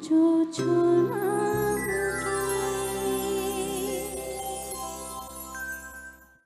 조촌아